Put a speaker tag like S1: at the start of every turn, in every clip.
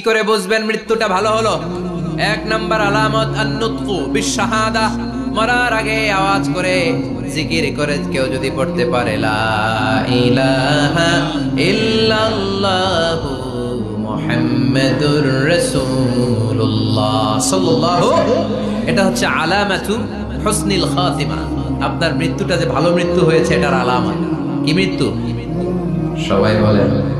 S1: করে বুঝবেন মৃত্যুটা ভালো হলো? এক নাম্বার আলামত, আন্নুতকু বিশাহাদা মরার আগে আওয়াজ করে জিকির করে কেউ যদি পড়তে পারে, লা ইলাহা ইল্লাল্লাহু মুহাম্মাদুর রাসূলুল্লাহ সাল্লাল্লাহু এটা হচ্ছে আলামাতু হুসনিল খাতিমা। আপনার মৃত্যুটা যে ভালো মৃত্যু হয়েছে, এটার আলামত। কি মৃত্যু? সবাই বলেন।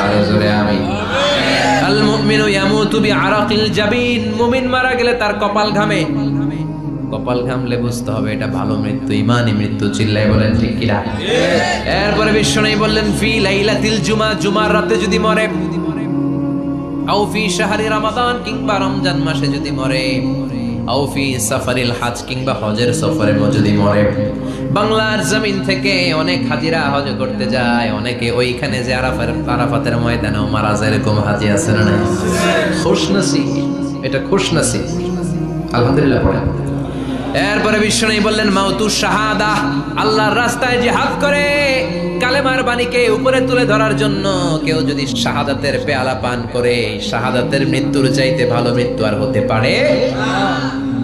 S1: আর জোরে আমিন। আল মুমিনু ইয়ামুতু বিআরাকিল জাবিন। মুমিন মারা গেলে তার কপাল ঘামে। কপাল ঘামলে বুঝতে হবে এটা ভালো মৃত্যু ইমানি মৃত্যু চিল্লাই বলেন ঠিক কিনা? এরপরে বিশ্বনবী বললেন ফি লাইলাতিল জুমা জুমার রাতে যদি মরে আও ফি শাহরি রমাদান কিংবা রমজান মাসে যদি মরে আও ফি সাফারিল হাজ কিংবা হজের সফরে যদি মরে। বাংলার জমিন থেকে অনেক হাজিরা হজ করতে যায়। অনেকে ওইখানে যে আরাফার আরাফাতের ময়দানেও মারা যায় এরকম হাজি আছে না খুশনসি এটা খুশনসি আলহামদুলিল্লাহ এরপরে বিশ্বনবী বললেন, মাউতু শাহাদা, আল্লাহর রাস্তায় জিহাদ করে। কালেমার বাণীকে উপরে তুলে ধরার জন্য কেউ যদি শাহাদাতের পেয়ালা পান করে, শাহাদাতের মৃত্যুর চাইতে ভালো মৃত্যু আর হতে পারে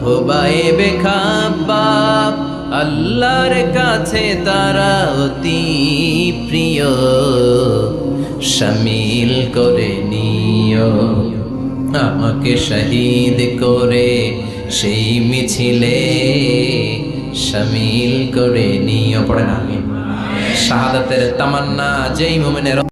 S1: খোবাইবে খাবাব আল্লাহর কাছে তারা অতি প্রিয়। শামিল করে নিও, আমাকে শহীদ করে সেই মিছিলে। শামিল করে নিও, পড়ে না। শাহাদাতের তামান্না, যেই মোমেনের